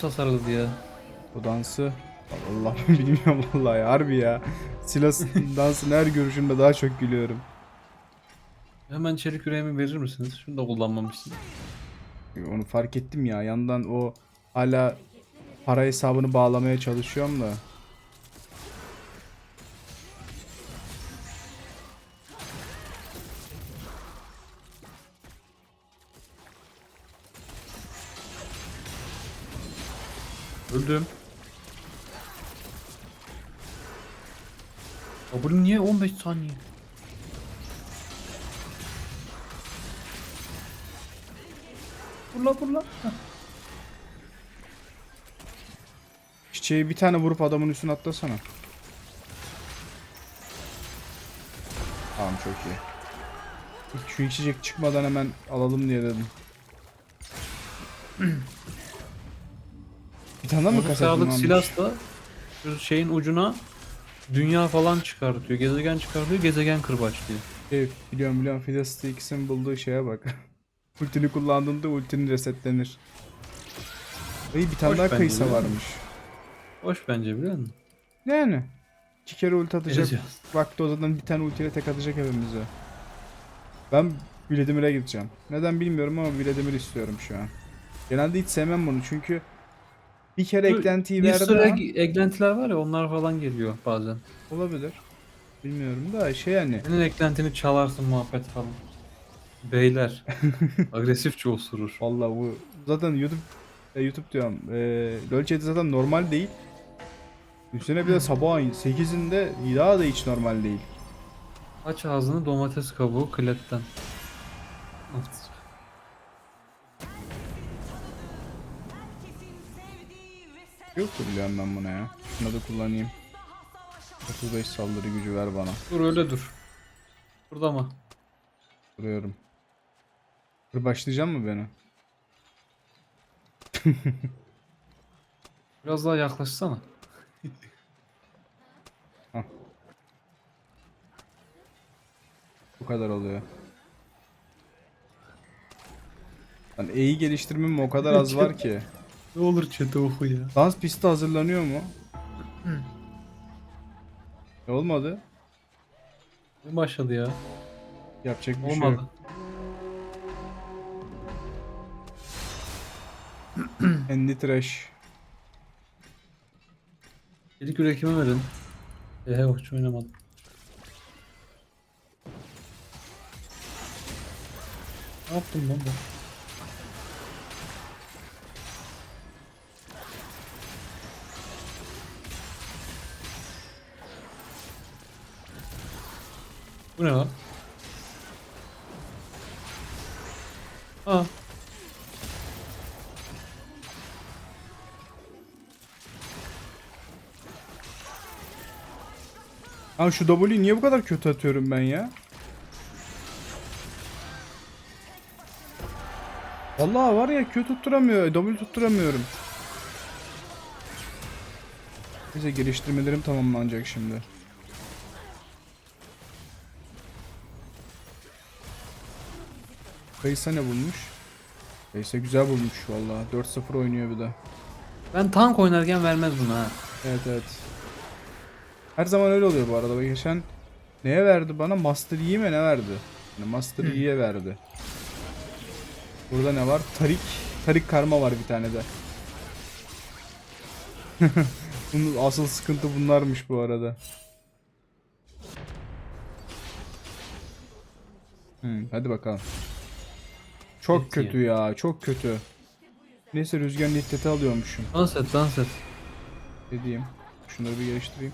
tasarladı ya. Bu dansı Allah bilmiyorum vallahi harbi ya. Silas dansını her görüşümde daha çok gülüyorum. Hemen çelik yüreğimi verir misiniz? Şunu da kullanmamışsın. Onu fark ettim ya. Yandan o hala para hesabını bağlamaya çalışıyorum da. Öldüm. W niye 15 saniye? Fırla. Heh. Çiçeği bir tane vurup adamın üstüne atlasana. Tamam çok iyi. Şu içecek çıkmadan hemen alalım diye dedim. bir tane daha mı kaset Sağlık bulunmamış? silahla şu şeyin ucuna dünya falan çıkartıyor. Gezegen çıkartıyor. Gezegen kırbaçlıyor. Şey, biliyorum biliyorum Fiddlestick ikisinin bulduğu şeye bak. Ultini kullandığında ultini resetlenir. İyi bir tane Hoş daha bence varmış. Hoş bence biliyor musun? Yani. İki kere ulti atacak. Geleceğiz. Vakti o zaman bir tane ultiyle tek atacak hepimize. Ben Vladimir'e gideceğim. Neden bilmiyorum ama Vladimir istiyorum şu an. Genelde hiç sevmem bunu çünkü bir kere eklentiyi verdi egg, ama eklentiler var ya onlar falan geliyor bazen. olabilir. Bilmiyorum da şey yani Senin eklentini çalarsın muhabbet falan. Beyler. Agresifçe osurur. Vallahi bu zaten YouTube e, YouTube diyorum. E, LoL chat'i zaten normal değil. Üstüne bir de sabahın 8'inde daha da hiç normal değil. Aç ağzını domates kabuğu kletten. Yoktur biliyorum ben buna ya. Şunu da kullanayım. 35 saldırı gücü ver bana. Dur öyle dur. Burada mı? Duruyorum. Dur başlayacak mı beni? Biraz daha yaklaşsana. Bu kadar oluyor. Lan E'yi geliştirmem o kadar az var ki. Ne olur chat'e oku ya. Dans pisti hazırlanıyor mu? E, olmadı. Ne başladı ya? Yapacak bir şey Olmadı. yok. Andy Trash. İlk üretimi verin. Ehe hoş oynamadım. Ne yaptım lan ben? Bu ne lan? Aa. Abi şu W'yi niye bu kadar kötü atıyorum ben ya? Vallahi var ya kötü tutturamıyor. W tutturamıyorum. Neyse geliştirmelerim tamamlanacak şimdi. Kayısa ne bulmuş? Kayısa güzel bulmuş vallahi. 4-0 oynuyor bir de. Ben tank oynarken vermez bunu ha. Evet evet. Her zaman öyle oluyor bu arada. Bak Geçen neye verdi bana? Master Yi mi ne verdi? Yani Master Yi'ye verdi. Burada ne var? Tarik. Tarik karma var bir tane de. Bunun asıl sıkıntı bunlarmış bu arada. Hmm, hadi bakalım. Çok Peki. kötü ya, çok kötü. Neyse rüzgar niddeti alıyormuşum. Dans et dans et. Ne diyeyim? Şunları bir geliştireyim.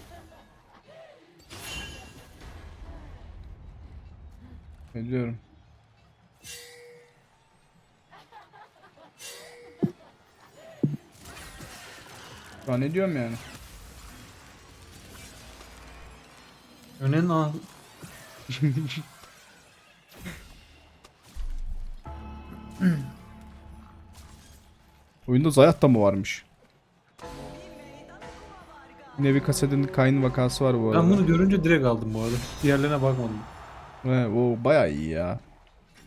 Ediyorum. Şu an ne diyorum yani? Önen al. Oyunda Zayat da mı varmış? Yine bir kasetin Kayn vakası var bu arada. Ben bunu görünce direkt aldım bu arada. Diğerlerine bakmadım. He, o bayağı iyi ya.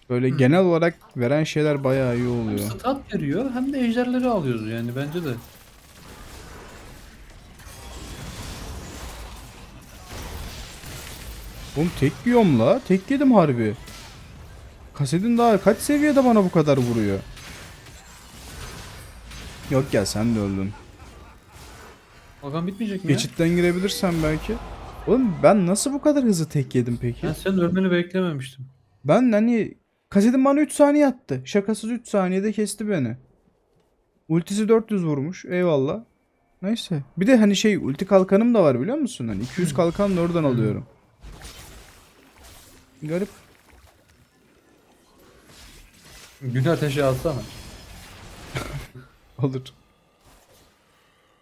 Böyle genel olarak veren şeyler bayağı iyi Hem oluyor. stat veriyor hem de ejderleri alıyoruz yani bence de. Oğlum tek yiyorum la. Tek yedim harbi. Kasetin daha kaç seviyede bana bu kadar vuruyor? Yok ya sen de öldün. Bakalım bitmeyecek mi ya? Geçitten girebilirsen belki. Oğlum ben nasıl bu kadar hızlı tek yedim peki? Ben senin ölmeni beklememiştim. Ben hani kasetin bana 3 saniye attı. Şakasız 3 saniyede kesti beni. Ultisi 400 vurmuş. Eyvallah. Neyse. Bir de hani şey ulti kalkanım da var biliyor musun? Hani 200 kalkan da oradan alıyorum. Garip. Gün ateşi alsana. Olur.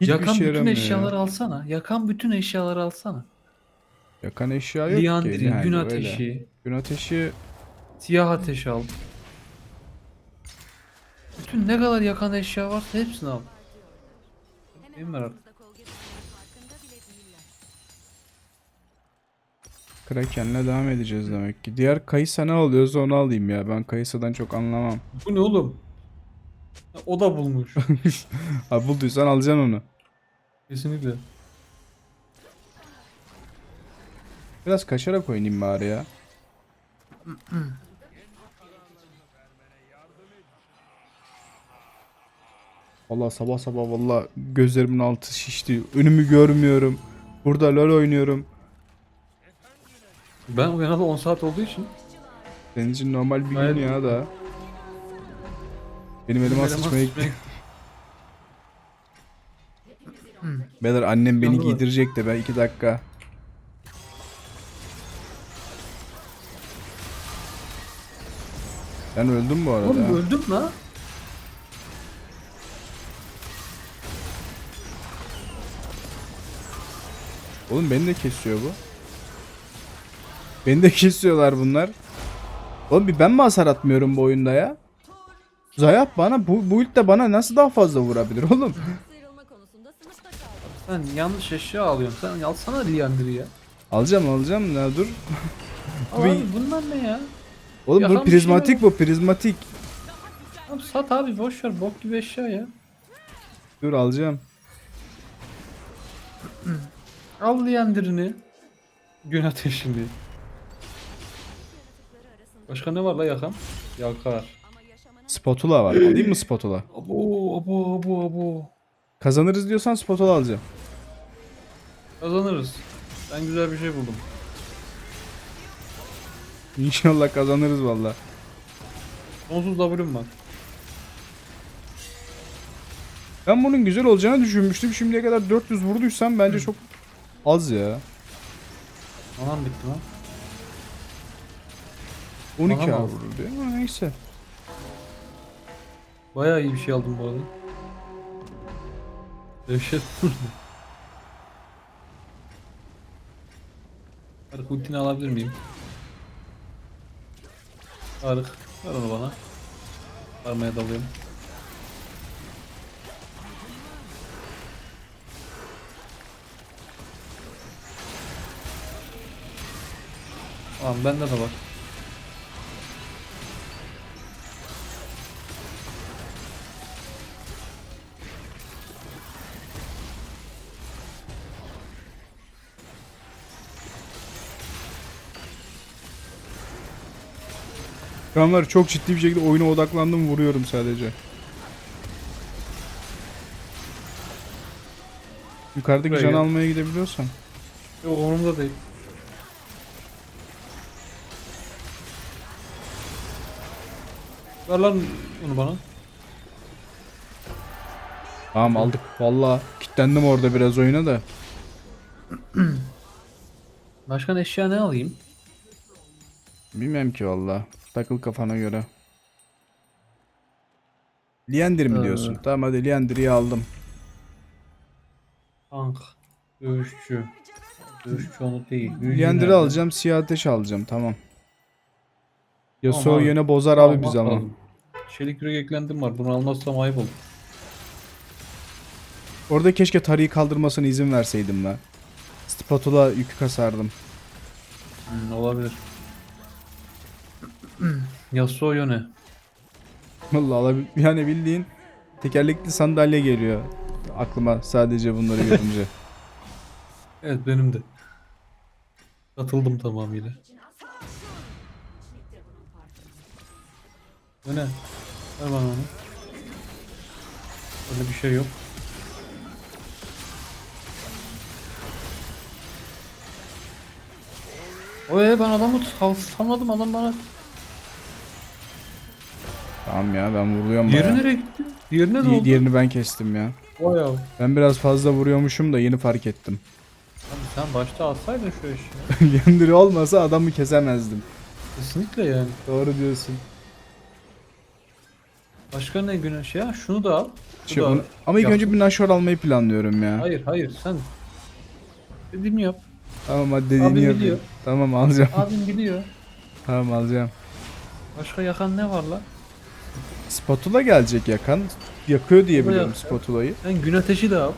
Hiçbir Yakan şey bütün yaramıyor ya. eşyaları alsana. Yakan bütün eşyaları alsana. Yakan eşya yok Liandri, ki. Yani gün öyle. ateşi, Gün ateşi siyah ateşi al. Bütün ne kadar yakan eşya varsa hepsini al. Benim var artık. Kraken'le devam edeceğiz demek ki. Diğer Kayısa ne alıyorsa onu alayım ya. Ben Kayısa'dan çok anlamam. Bu ne oğlum? O da bulmuş. Ha bulduysan alacaksın onu. Kesinlikle. Biraz kaçarak oynayayım bari ya. Valla sabah sabah valla gözlerimin altı şişti. Önümü görmüyorum. Burada LoL oynuyorum. Ben uyanalı 10 saat olduğu için Senin için normal bir gün ya da. Benim elime sıçmaya sıçmaya- Beyler annem beni giydirecek de ben iki dakika. Ben öldüm bu arada. Oğlum öldüm la. Oğlum beni de kesiyor bu. Beni de kesiyorlar bunlar. Oğlum bir ben mi hasar atmıyorum bu oyunda ya? Zayap bana bu, bu ult de bana nasıl daha fazla vurabilir oğlum? Sen yanlış eşya alıyorsun. Sen alsana Liandry ya. alacağım alacağım ne dur. Al abi bunlar ne ya? Oğlum bu Yakan bir şey prizmatik bu prizmatik. Abi sat abi boş ver bok gibi eşya ya. Dur alacağım. Al Liandry'ni. Gün ateşini. Başka ne var la yakan? Yakar. Spatula var. Alayım mı spatula? Abo abo abo abo. Kazanırız diyorsan spatula alacağım. Kazanırız. Ben güzel bir şey buldum. İnşallah kazanırız valla. Sonsuz W'm var. Ben bunun güzel olacağını düşünmüştüm. Şimdiye kadar 400 vurduysam bence çok az ya. Anam bitti lan. 12 Bana mı vurur diyor ama neyse. Bayağı iyi bir şey aldım bu arada. Dehşet vurdu. Tarık ultini alabilir miyim? Tarık ver onu bana. Armaya dalıyorum. Tamam bende de var. An var çok ciddi bir şekilde oyuna odaklandım vuruyorum sadece. Yukarıdaki Buraya can gel. almaya gidebiliyorsan. Yok umurumda değil. Ver lan onu bana. Tamam aldık. Valla kitlendim orada biraz oyuna da. Başkan eşya ne alayım? Bilmem ki valla. Takıl kafana göre. Liandry mi Ee. diyorsun? Tamam hadi Liandry'yi aldım. Tank. Dövüşçü. Dövüşçü onu değil. nerede? alacağım, siyah ateş alacağım tamam. Yasuo Tamam yine bozar abi biz ama. Çelik yürek eklendim var. Bunu almazsam ayıp olur. Orada keşke tarihi kaldırmasına izin verseydim la. Spatula yükü kasardım. Hmm, olabilir. Yasuo Yone. Vallahi alabil- yani bildiğin tekerlekli sandalye geliyor aklıma sadece bunları görünce. Evet benim de. Katıldım tamamıyla. Yone. Ver bana onu. Öyle bir şey yok. Oy ben adamı savmadım adam bana. Tamam ya ben vuruyorum Diğeri bayağı. nereye gitti? Diğerine ne Di- oldu? diğerini ben kestim ya. Vay abi. Ben biraz fazla vuruyormuşum da yeni fark ettim. Abi sen başta alsaydın şu işi. Yandırı olmasa adamı kesemezdim. Kesinlikle yani. Doğru diyorsun. Başka ne güneş ya? Şunu da al. Şu Şey, da al. onu- ama ilk Yap. önce bir Nashor almayı planlıyorum ya. Hayır hayır sen. Dediğimi yap. Tamam hadi dediğini Abim yapayım. biliyor. Tamam alacağım. Abim biliyor. tamam alacağım. Başka yakan ne var lan? Spatula gelecek yakan. Yakıyor diye biliyorum spatulayı. Sen gün ateşi de al.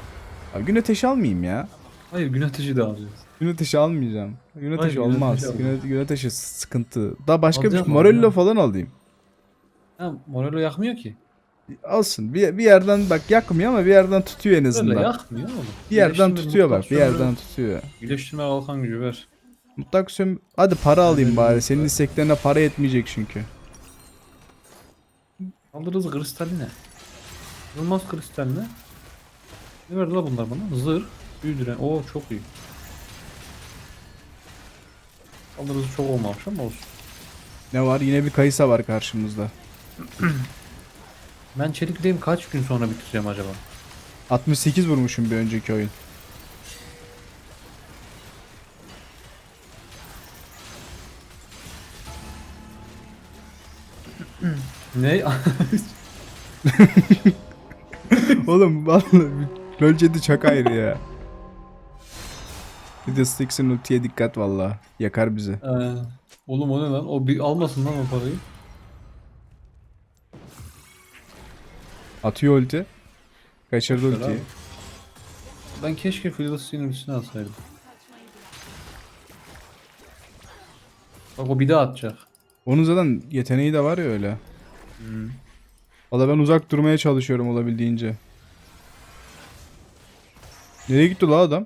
Abi gün ateşi almayayım ya. Hayır gün ateşi de alacağız. Gün ateşi almayacağım. Gün ateşi gün olmaz. ateşi Gün, gün ateşi sıkıntı. Daha başka bir Alacağım, Morello alacağım. falan alayım. Ha Morello yakmıyor ki. Alsın. Bir, bir yerden bak yakmıyor ama bir yerden tutuyor en Öyle azından. yakmıyor oğlum. Bir yerden tutuyor bak. Bir yerden tutuyor. İyileştirme kalkan gücü ver. Mutlak söm... Hadi para alayım Öyle bari. Senin isteklerine para yetmeyecek çünkü. Alırız kristaline. Yılmaz kristaline. Ne verdi la bunlar bana? Zırh. Büyüdüren. Oo çok iyi. Alırız çok olmamış ama olsun. Ne var? Yine bir Kayısa var karşımızda. Ben çelikleyim kaç gün sonra bitireceğim acaba? 68 vurmuşum bir önceki oyun. Ne? Oğlum vallahi LoL chat'i çok ayrı ya. Bir de Styx'in ultiye dikkat valla. Yakar bizi. Ee, oğlum o ne lan? O bir almasın lan o parayı. Atıyor ulti. Kaçırdı ver ultiyi. abi. Ben keşke Philistine üstüne atsaydım. Bak o bir daha atacak. Onun zaten yeteneği de var ya öyle. Hmm. Valla ben uzak durmaya çalışıyorum olabildiğince. Nereye gitti la adam?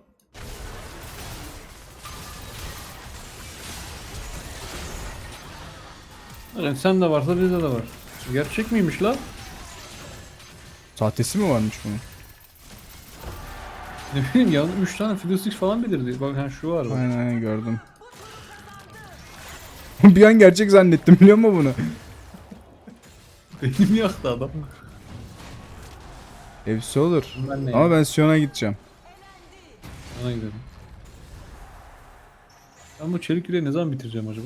Yani sen de varsa bizde de var. Gerçek miymiş lan? Sahtesi mi varmış bunun? Ne bileyim ya 3 tane Philistine falan belirdi. Bak hani şu var bak. Aynen aynen gördüm. bir an gerçek zannettim biliyor musun bunu? Benim yaktı adam. Hepsi olur. Ben? Ama ben Sion'a gideceğim. Ona gidelim. Ben bu çelik yüreği ne zaman bitireceğim acaba?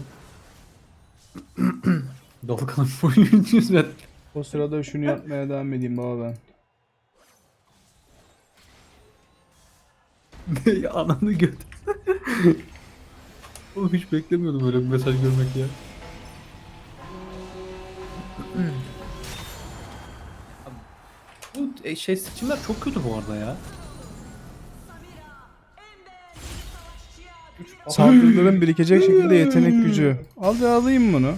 Dalkanın boyu 300 metre. O sırada şunu yapmaya devam edeyim baba ben. Ya Ananı göt. Oğlum hiç beklemiyordum öyle bir mesaj görmek ya. e, şey seçimler çok kötü bu arada ya. Saldırıların birikecek şekilde yetenek gücü. Al ya alayım bunu.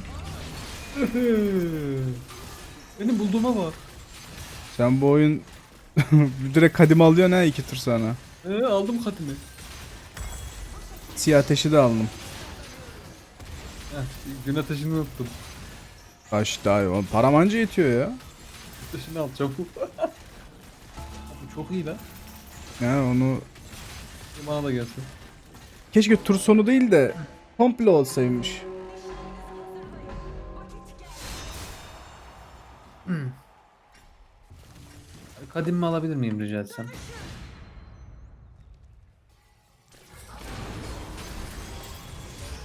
Benim bulduğuma bak. Sen bu oyun direkt kadim alıyorsun ha iki tur sana. Ee, aldım katını. Siyah ateşi de aldım. Heh, gün ateşini unuttum. Kaç daha iyi. Oğlum Param anca yetiyor ya. Ateşini al çabuk. Çok iyi lan. Yani onu Bana da gelsin. keşke tur sonu değil de komple olsaymış. Kadim mi alabilir miyim rica etsem?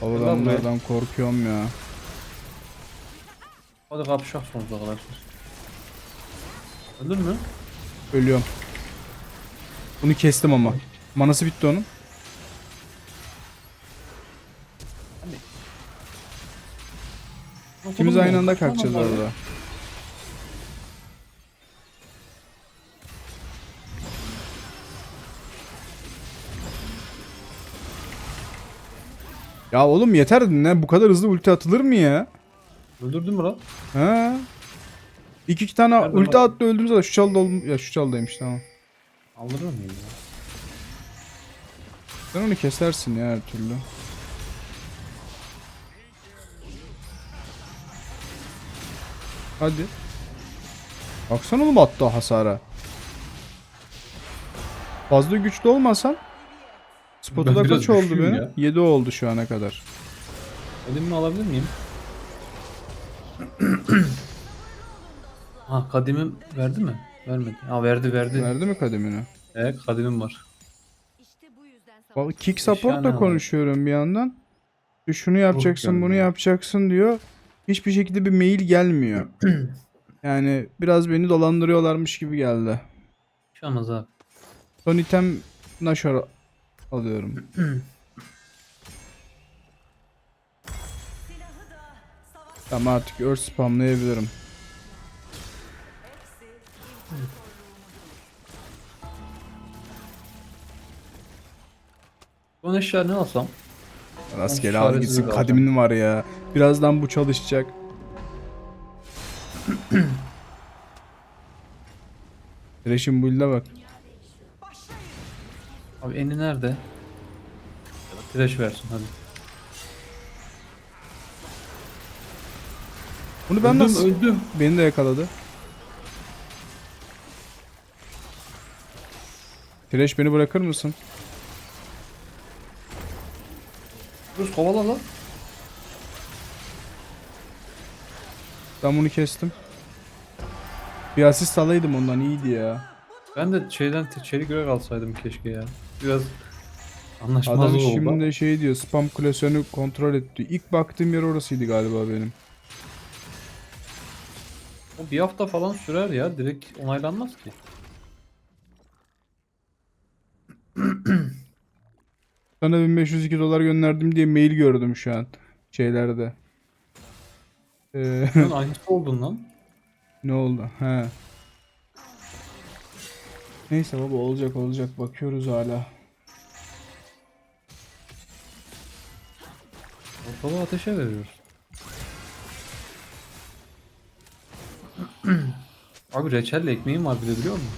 Gel ben bunlardan korkuyorum ya. Hadi kapışak sonsuza kadar. Öldün mü? Ölüyorum. Bunu kestim ama. Manası bitti onun. İkimiz aynı anda kalkacağız orada. Ya oğlum yeter ne bu kadar hızlı ulti atılır mı ya? Öldürdün mü lan? Ha? İki, iki tane Nerede ulti attı zaten. Şu çalda oldum. Ya şu çaldaymış tamam. Aldırır mıyım ya? Sen onu kesersin ya her türlü. Hadi. Baksana oğlum attı hasara. Fazla güçlü olmasan Spotu Ben da biraz kaç oldu güçlüyüm benim? ya. 7 oldu şu ana kadar. Kadimimi alabilir miyim? ha kadimim verdi mi? Vermedi. Ha verdi verdi. Verdi mi kademini? Evet kadimim var. İşte bu yüzden Vallahi savaş. kick support da konuşuyorum bir yandan. Şunu yapacaksın, geldi bunu ya. yapacaksın diyor. Hiçbir şekilde bir mail gelmiyor. yani biraz beni dolandırıyorlarmış gibi geldi. Hiç olmaz abi. Son item Nashor alıyorum. tamam artık Earth spamlayabilirim. Son eşya ne alsam? Rastgele al gitsin. Kadimin var ya. Birazdan bu çalışacak. Thresh'in build'e bak. Abi eni nerede? Trash versin hadi. Bunu ben öldüm, nasıl... öldüm. Beni de yakaladı. Thresh beni bırakır mısın? Dur kovala lan. Ben bunu kestim. Bir asist alaydım ondan iyiydi ya. Ben de şeyden çelik görev alsaydım keşke ya. Biraz anlaşmazlık Adam oldu. şimdi şey diyor spam kulesini kontrol etti. İlk baktığım yer orasıydı galiba benim. O bir hafta falan sürer ya. Direkt onaylanmaz ki. Sana 1502 dolar gönderdim diye mail gördüm şu an şeylerde. Ee, Sen aynısı oldun lan. ne oldu? He. Neyse baba olacak olacak bakıyoruz hala. Ortalığı ateşe veriyoruz. Abi reçelle ekmeğim var bir de biliyor musun?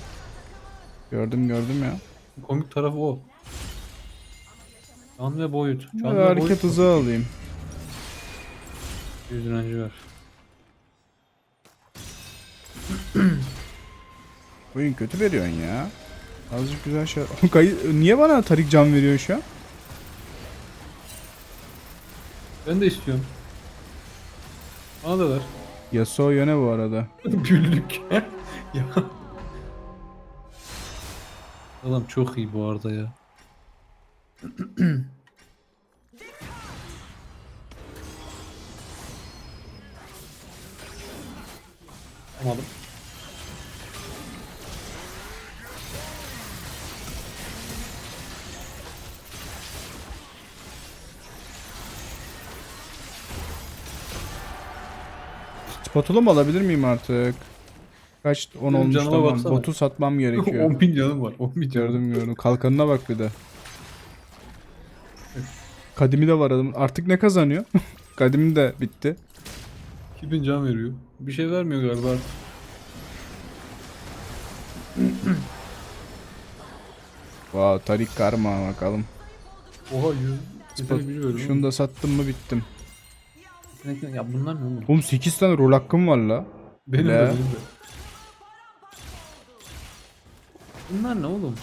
Gördüm gördüm ya. Komik tarafı o. Can ve boyut. Can ve hareket boyut. hızı alayım. 100 direnci ver. Oyun kötü veriyorsun ya. Azıcık güzel şey. Niye bana Tarik can veriyor şu an? Ben de istiyorum. Bana da ver. Yasuo yöne bu arada. Güllük. ya. Adam çok iyi bu arada ya. Anladım. Spatula mı alabilir miyim artık? Kaç 10 Benim olmuş canıma tamam. baksana. Botu satmam gerekiyor. 10 bin canım var. 10 bin canım. gördüm gördüm. Kalkanına bak bir de. Kadimi de var adamın. Artık ne kazanıyor? Kadimi de bitti. 2000 can veriyor. Bir şey vermiyor galiba artık. Vay Tarik karma bakalım. Oha 100. Yetenek gücü veriyor. Şunu da sattım mı bittim. Ya bunlar ne oğlum? Oğlum 8 tane rol hakkım var la. Benim Ne? de benim de. Bunlar ne oğlum?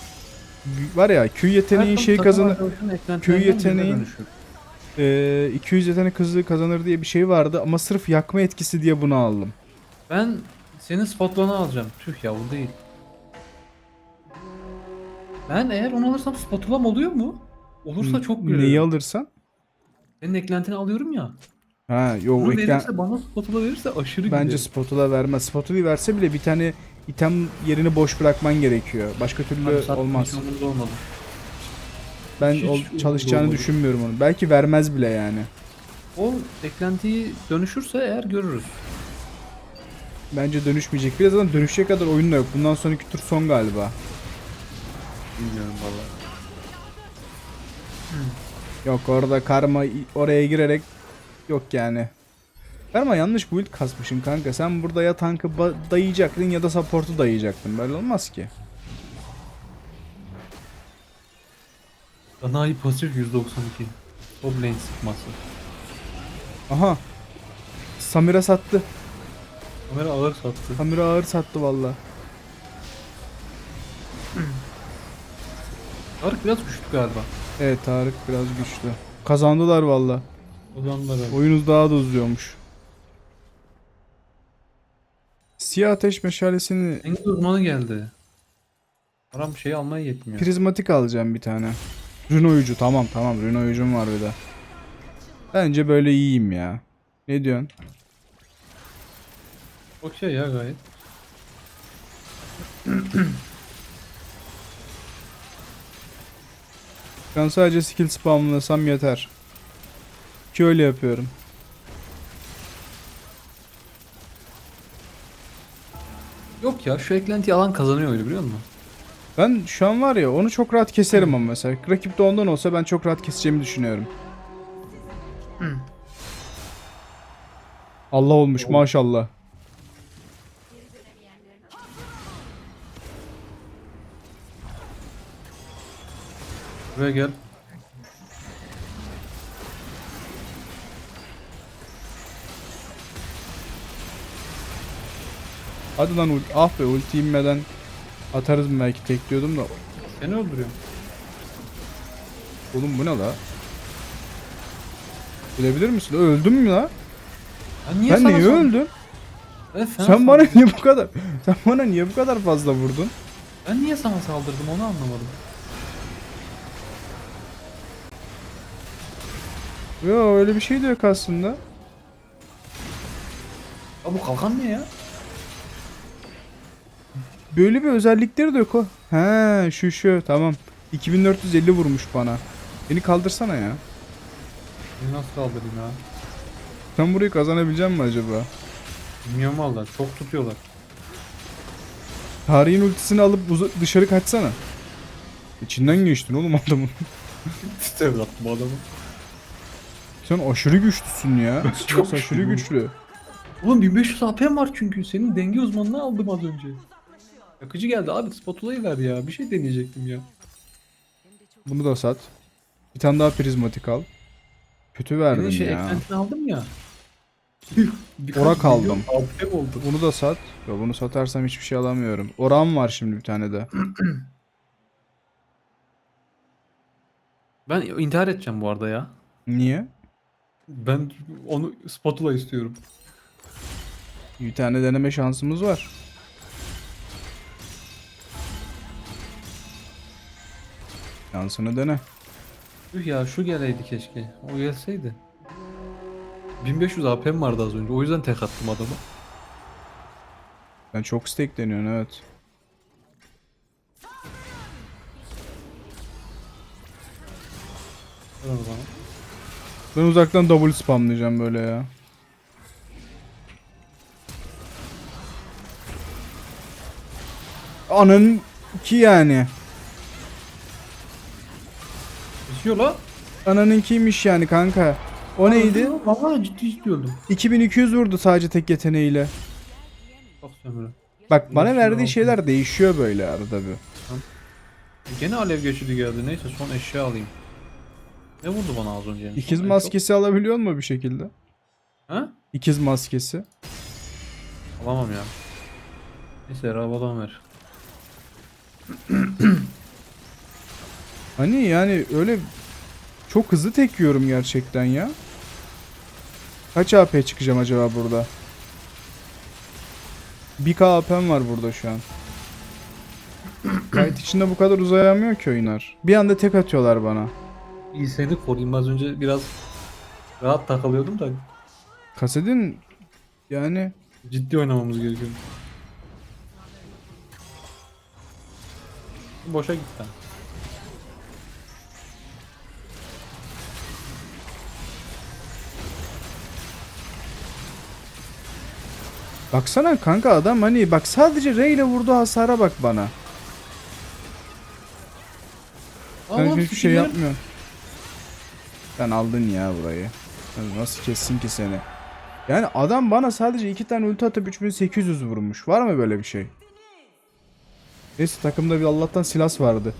Var ya Q yeteneğin Her şey kazanır. Q yeteneğin-. Ee, 200 yetenek hızlı kazanır diye bir şey vardı ama sırf yakma etkisi diye bunu aldım. Ben senin spotlanı alacağım. Tüh ya bu değil. Ben eğer onu alırsam spotulam oluyor mu? Olursa çok güzel. Neyi alırsan? Senin eklentini alıyorum ya. Ha yo Bunu eklen... verirse bana spotula verirse aşırı Bence giderim. spatula vermez. Spatula verse bile bir tane item yerini boş bırakman gerekiyor. Başka türlü Abi olmaz. olmadı. Ben hiç ol- çalışacağını olmadı. düşünmüyorum onu. Belki vermez bile yani. O eklentiyi dönüşürse eğer görürüz. Bence dönüşmeyecek. Birazdan dönüşecek kadar oyun da yok. Bundan sonraki tur son galiba. Bilmiyorum valla. Yok orada karma oraya girerek yok yani. Erma yanlış build kasmışsın kanka. Sen burada ya tankı dayayacaktın ya da support'u dayayacaktın. Böyle olmaz ki. Sanayi pasif 192. Top lane sıkması. Aha. Samira sattı. Kamera ağır sattı. Samira ağır sattı valla. Tarık biraz güçlü galiba. Evet Tarık biraz güçlü. Kazandılar valla. Abi. Oyunuz daha da uzuyormuş. Siyah ateş meşalesini En uzmanı geldi. Param şey almaya yetmiyor. prizmatik alacağım bir tane. Rune oyucu tamam tamam rune oyucum var bir de. Bence böyle iyiyim ya. Ne diyorsun? Okey ya gayet. Ben sadece skill spamlasam yeter. Ki öyle yapıyorum. Yok ya şu eklenti alan kazanıyor öyle biliyor musun? Ben şu an var ya onu çok rahat keserim ama mesela. Rakip de ondan olsa ben çok rahat keseceğimi düşünüyorum. Allah olmuş maşallah. Buraya gel. Hadi lan ulti. Ah be ulti inmeden atarız mı belki tek diyordum da. Seni öldürüyorum. Oğlum bu ne la? Bilebilir misin? Öldüm mü la? Ben niye Ben niye öldüm? Fena Sen bana niye bu kadar Sen bana niye bu kadar fazla vurdun? Ben niye sana saldırdım onu anlamadım. Yo öyle bir şey de yok aslında. Ya bu kalkan ne ya? Böyle bir özellikleri de yok o. He şu şu tamam. 2450 vurmuş bana. Beni kaldırsana ya. Beni nasıl kaldırayım ya? Sen burayı kazanabilecek misin acaba? Bilmiyorum valla çok tutuyorlar. Tarihin ultisini alıp dışarı kaçsana. İçinden geçtin oğlum adamın. Sev attım adamı. Sen aşırı güçlüsün ya. Çok aşırı güçlü. Oğlum 1500 AP'm var çünkü. Senin denge uzmanını aldım az önce. Yakıcı geldi abi spatulayı ver ya. Bir şey deneyecektim ya. Bunu da sat. Bir tane daha prizmatik al. Kötü verdin Senin şey ya. eklentini aldım ya. Birkaç Orak aldım. AP'm oldu. Bunu da sat. Ya bunu satarsam hiçbir şey alamıyorum. Oran var şimdi bir tane de. Ben intihar edeceğim bu arada ya. Niye? Ben onu spatula istiyorum. Bir tane deneme şansımız var. Şansını dene. Üh ya şu geleydi keşke. O gelseydi. 1500 AP'm vardı az önce. O yüzden tek attım adamı. Sen çok stack deniyorsun evet. Ver onu bana. Ben uzaktan double spamlayacağım böyle ya. Anın ki yani. Bitiyor la. Ananınkiymiş yani kanka. O neydi? Valla ciddi öldüm. 2200 vurdu sadece tek yeteneğiyle. Bak. Bak bana verdiği şeyler değişiyor böyle arada bir. Gene alev geçidi geldi. Neyse son eşya alayım. Ne vurdu bana az önce? İkiz son? En maskesi alabiliyor mu bir şekilde? çok? Ha? İkiz maskesi. Alamam ya. Neyse Rabadan ver. Hani yani öyle çok hızlı tek yiyorum gerçekten ya. Kaç AP çıkacağım acaba burada? 1k AP'm var burada şu an. Fight içinde bu kadar uzayamıyor ki oyunlar. Bir anda tek atıyorlar bana. İyi seni koruyayım. Az önce biraz rahat takılıyordum da Kasedin yani ciddi oynamamız gerekiyor. Boşa gitti. Baksana kanka adam hani bak sadece Rey ile vurduğu hasara bak bana. Ben Allah'ım hiçbir şey sikeceğim. yapmıyorum. Sen aldın ya burayı. Nasıl kessin ki seni? Yani adam bana sadece iki tane ulti atıp 3800 vurmuş. Var mı böyle bir şey? Neyse takımda bir Allah'tan silas vardı.